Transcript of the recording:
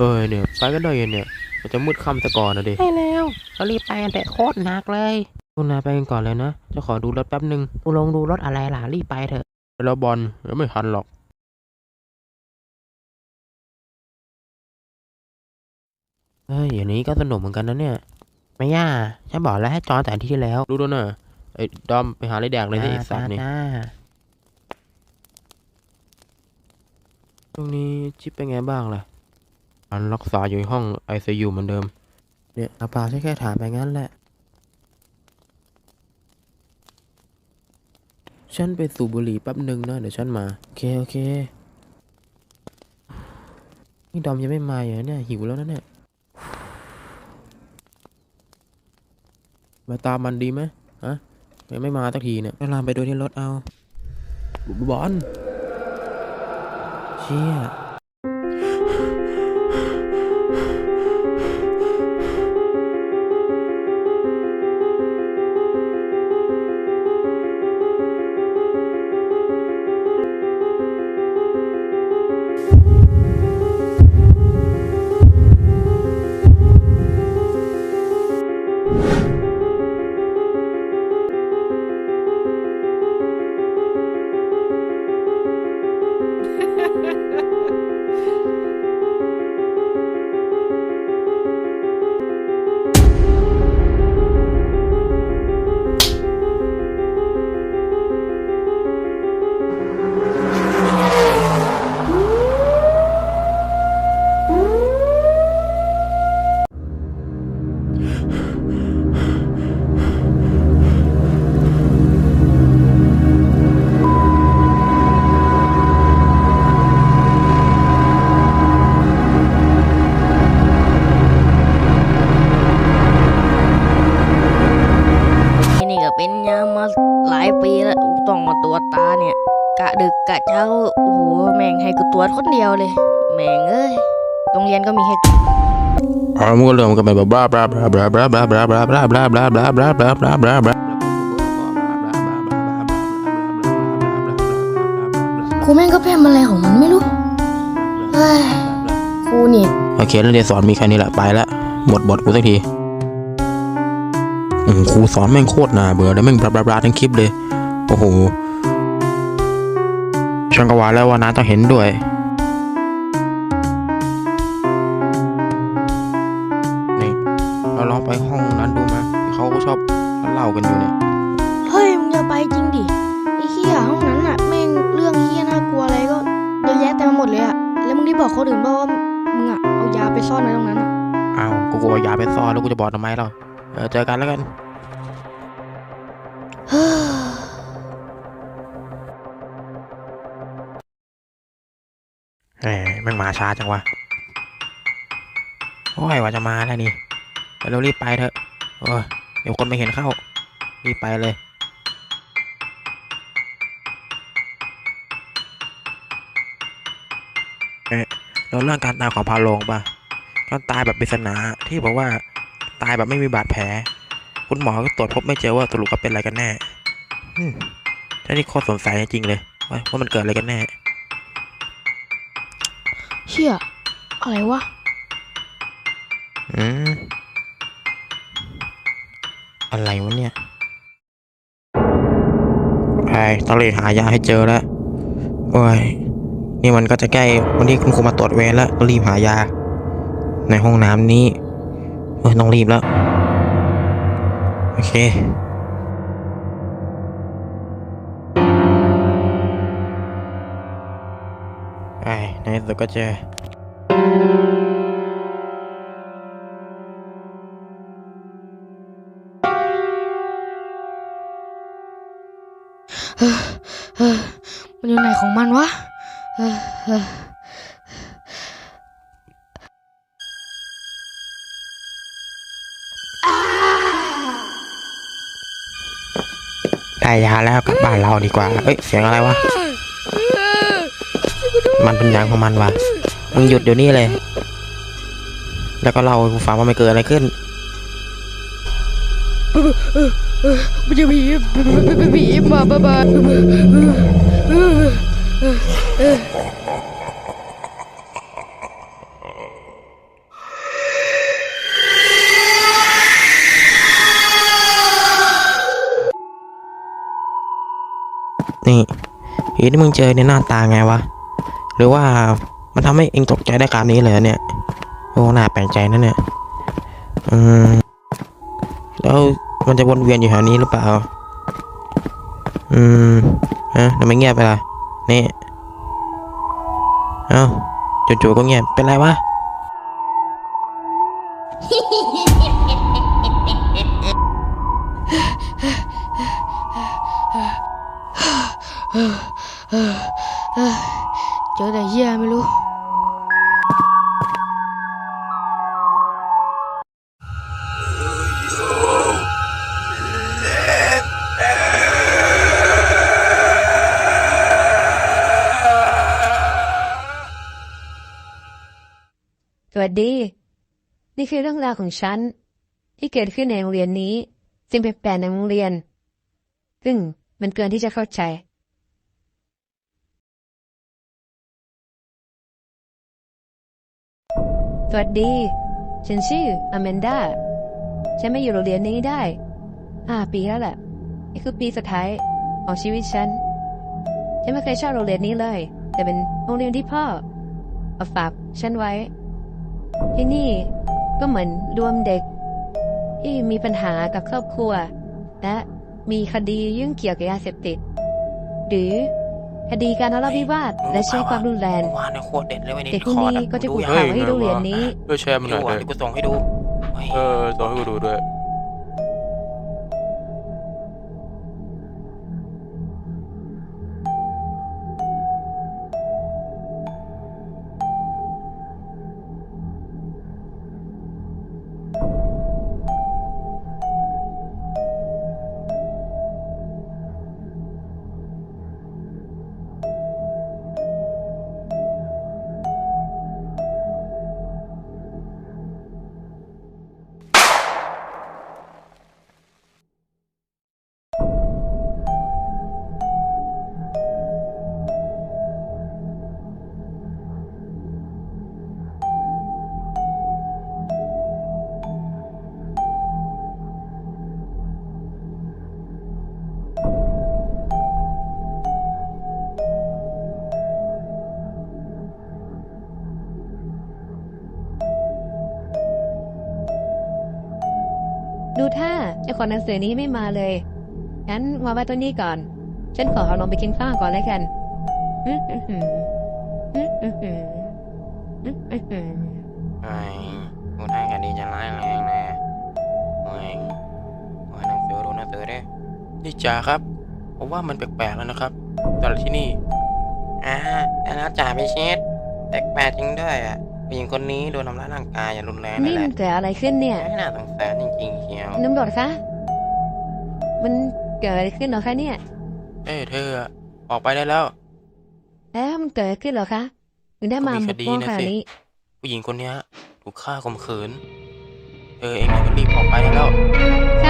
เออเนี่ยไปก็ได้ยังเนี่ย มันจะมืดค่ำซะก่อนนะดิใช่แล้วก็รีบไปกันแต่โคตรหนักเลยคุณนายไปกันก่อนเลยนะ จะขอดูรถแป๊บหนึ่งกูลงดูรถอะไรล่ะรีบไปเถอะแล้วบอลเดี๋ยวไม่ทันหรอก เฮ้ยอย่างนี้ก็สนุกเหมือนกันนะเนี่ย ไม่ย่าฉันบอกแล้วให้จองแต่ที่ที่แล้ว รู้ด้วยนะไอ้ดอมไปหาอะไรแดกเลยสิไอ้สัตว์นี่จ้าตรงนี้ชิปเป็นไงบ้างล่ะ อันรักษาอยู่ห้องไอซียูเหมือนเดิม เนี่ยอาปาฉันแค่ถามไปงั้นแหละ ฉันไปสูบบุหรี่แป๊บหนึ่งนะเดี๋ยวฉันมา โอเค โอเค นี่ดอมยังไม่มาอยู่นะเนี่ย หิวแล้วนะเนี่ยมาตามมันดีไหมฮะยังไม่มาสักทีเนี่ยก็ลามไปดูที่รถเอา บอลเชี่ย กะเช้าโอ้โหแม่งให้กูตรวจคนเดียวเลย แม่งเอ้ยโรงเรียนก็มีให้อ๋อมันก็เริ่มกันไปแบบบลาบลาบลาบลาบลาบลาบลาบลาบลาบลาบลาบลาบลาบลาบลาบลาบลาครูแม่งก็แพมอะไรของมันไม่รู้เฮ้ยครูนี่โอเคแล้วเรียนสอนมีแค่นี้แหละไปละหมดบทกูสักทีอืมครูสอนแม่งโคตรน่าเบื่อเลยแม่งบลาบลาบลาทั้งคลิปเลยโอ้โห ฉันก็ว่าแล้วว่าน้าต้องเห็นด้วย นี่เราลองไปห้องนั้นดูไหมที่เขาชอบเล่ากันอยู่เนี่ย เฮ้ยมึงอย่าไปจริงดิไอ้เหี้ยห้องนั้นอะแม่งเรื่องเหี้ยน่ากลัวอะไรก็เยอะแยะเต็มไปหมดเลยอะแล้วมึงได้บอกคนอื่นป่าว่ามึงอะเอายาไปซ่อนไว้ตรงนั้นอะอ้าวกูกลัวยาไปซ่อนแล้วกูจะบอกทำไมเราเออเจอกันแล้วกัน เฮ้ย แหมแม่งมาช้าจังวะ โอ้ยว่าจะมาแล้วนี่เรารีบไปเถอะโอ้ยเดี๋ยวคนไม่เห็นเข้า รีบไปเลย เอ๊ะเราเรื่องการตายของพาโลงป่ะการตายแบบปริศนาที่บอกว่าตายแบบไม่มีบาดแผล คุณหมอก็ตรวจพบไม่เจอว่าตกลงก็เป็นอะไรกันแน่อืมนี่โคตรสงสัยจริงเลยว่ามันเกิดอะไรกันแน่ ชี่ยอะไรวะอืมอะไรวะเนี่ยไอ้ต้องรีบหายาให้เจอแล้วโอ้ย นี่มันก็จะใกล้วันที่คุณครูมาตรวจเวรแล้วต้องรีบหายา ในห้องน้ำนี้ เออต้องรีบแล้ว โอเค ในที่สุดก็เจอเออมันอยู่ไหนของมันวะเออเออได้ยาแล้วกลับบ้านเราดีกว่า เอ้ย เสียงอะไรวะ มันเป็นอย่างของมันวะมึงหยุดเดี๋ยวนี้เลย แล้วก็เล่าให้กูฟังว่าไม่เกิดอะไรขึ้นมันจะมีผีมาบ้าบ้านี่ผีที่มึงเจอในหน้าตาไงวะ หรือว่ามันทำให้เองตกใจได้การนี้เลยเนี่ยโอ้น่าแปลกใจนะเนี่ยอืมแล้วมันจะวนเวียนอยู่แถวนี้หรือเปล่า อืมฮะทำไมเงียบไปล่ะนี่เอ้าจู่ๆก็เงียบเป็นไรวะ จอแต่เฮียไม่รู้ สวัสดี นี่คือเรื่องราวของฉัน ที่เกิดขึ้นในโรงเรียนนี้ ซึ่งเป็นแปลกในโรงเรียน ซึ่งมันเกินที่จะเข้าใจ สวัสดี ฉันชื่ออแมนดา ฉันมาอยู่โรงเรียนนี้ได้ห้าปีแล้วแหละนี่คือปีสุดท้ายของชีวิตฉัน ฉันไม่เคยชอบโรงเรียนนี้เลย แต่เป็นโรงเรียนที่พ่อเอาฝากฉันไว้ ที่นี่ก็เหมือนรวมเด็ก ที่มีปัญหากับครอบครัว และมีคดียุ่งเกี่ยวกับยาเสพติด หรือ คดีการทะเลาะวิวาทและใช้ความรุนแรงว่าในโคตรเด็ดเลยเว้ยในเด็กพวกคอร์ดนี้อะก็จะดูถูกยังขังไว้ที่โรงเรียนนี้ช่วยแชร์มันหดูน่อยอะเลยเดี๋ยวกูส่งให้ดูเฮ้ยเออส่งให้กูดูด้วย เจ้าของหนังสือนี้ไม่มาเลยงั้นวางไว้ตัวนี้ก่อน ฉันขอเอาลงไปกินข้าวก่อนแล้วกันอื้อหืออื้อหืออื้อหือไอ้คดีจะร้ายแรงนะโอ้ยโอ้ยหนังสือดูหนังสือดินี่จ่าครับผมว่ามันแปลกๆแล้วนะครับตลาดที่นี่อ่าแล้วจ่าไปเช็ดแปลกๆจริงด้วยอะ ผู้หญิงคนนี้โดนทำร้ายร่างกายอย่างรุนแรงเลยนี่แหมัละนเกิดอะไรขึ้นเนี่ย ไม่น่าสงสารจริงๆเชียวน้ำรวจคะ มันเกิดอะไรขึ้นเหรอคะเนี่ยเอ้ยเธออะออกไปได้แล้ว แล้วมันเกิดอะไรขึ้นเหรอคะถึงได้มาก็มีหมคกดีม่วงนะขนาดสินี้ ผู้หญิงคนเนี้ยถูกฆ่าข่มขืน เธอเองก็รีบออกไปได้แล้วค่ะ